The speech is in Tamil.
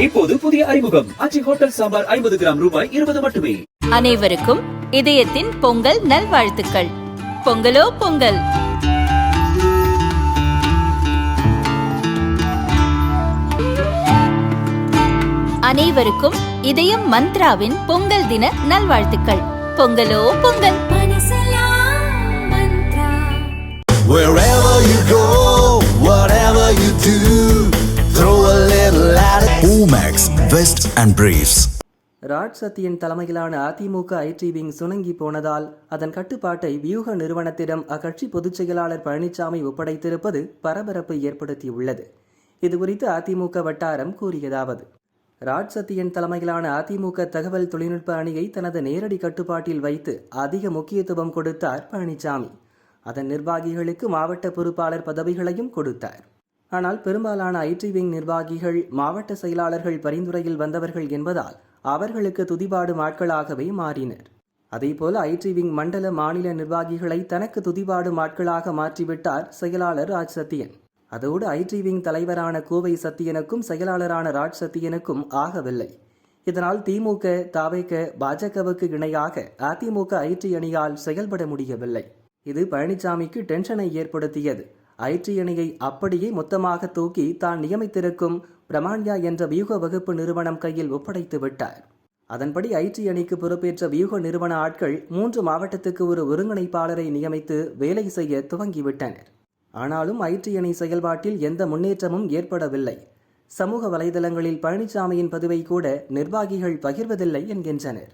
இப்போது புதிய அறிமுகம். அச்சி ஹோட்டல் சாம்பார் ஐம்பது கிராம் ரூபாய் இருபது மட்டுமே. அனைவருக்கும் இதயத்தின் பொங்கல் நல்வாழ்த்துக்கள். பொங்கலோ பொங்கல். அனைவருக்கும் இதயம் மந்த்ராவின் பொங்கல் தின நல்வாழ்த்துக்கள். பொங்கலோ பொங்கல். Little ராஜ் சத்தியின் தலைமையிலான அதிமுக ஐடி விங் சுணங்கி போனதால் அதன் கட்டுப்பாட்டை வியூக நிறுவனத்திடம் அக்கட்சி பொதுச் செயலாளர் பழனிசாமி ஒப்படைத்திருப்பது பரபரப்பை ஏற்படுத்தியுள்ளது. இதுகுறித்து அதிமுக வட்டாரம் கூறியதாவது. ராஜ் சத்தியன் தலைமையிலான அதிமுக தகவல் தொழில்நுட்ப அணியை தனது நேரடி கட்டுப்பாட்டில் வைத்து அதிக முக்கியத்துவம் கொடுத்தார் பழனிசாமி அதன் நிர்வாகிகளுக்கு மாவட்ட பொறுப்பாளர் பதவிகளையும் கொடுத்தார். ஆனால் பெரும்பாலான ஐடி விங் நிர்வாகிகள் மாவட்ட செயலாளர்கள் பரிந்துரையில் வந்தவர்கள் என்பதால் அவர்களுக்கு துதிபாடும் ஆட்களாகவே மாறினர். அதேபோல ஐடி விங் மண்டல மாநில நிர்வாகிகளை தனக்கு துதிபாடும் ஆட்களாக மாற்றிவிட்டார் செயலாளர் ராஜ் சத்தியன் அதோடு ஐடி விங் தலைவரான கோவை சத்தியனுக்கும் செயலாளரான ராஜ் சத்தியனுக்கும் ஆகவில்லை. இதனால் திமுக தாவைக்க பாஜகவுக்கு இணையாக அதிமுக ஐடி அணியால் செயல்பட முடியவில்லை. இது பழனிசாமிக்கு டென்ஷனை ஏற்படுத்தியது. ஐடி அணியை அப்படியே மொத்தமாக தூக்கி தான் நியமித்திருக்கும் பிரமாண்யா என்ற வியூக வகுப்பு நிறுவனம் கையில் ஒப்படைத்து விட்டார். அதன்படி ஐடி அணிக்கு பொறுப்பேற்ற வியூக நிறுவன ஆட்கள் மூன்று மாவட்டத்துக்கு ஒரு ஒருங்கிணைப்பாளரை நியமித்து வேலை செய்ய துவங்கிவிட்டனர். ஆனாலும் ஐடி அணி செயல்பாட்டில் எந்த முன்னேற்றமும் ஏற்படவில்லை. சமூக வலைதளங்களில் பழனிசாமியின் பதிவை கூட நிர்வாகிகள் பகிர்வதில்லை என்கின்றனர்.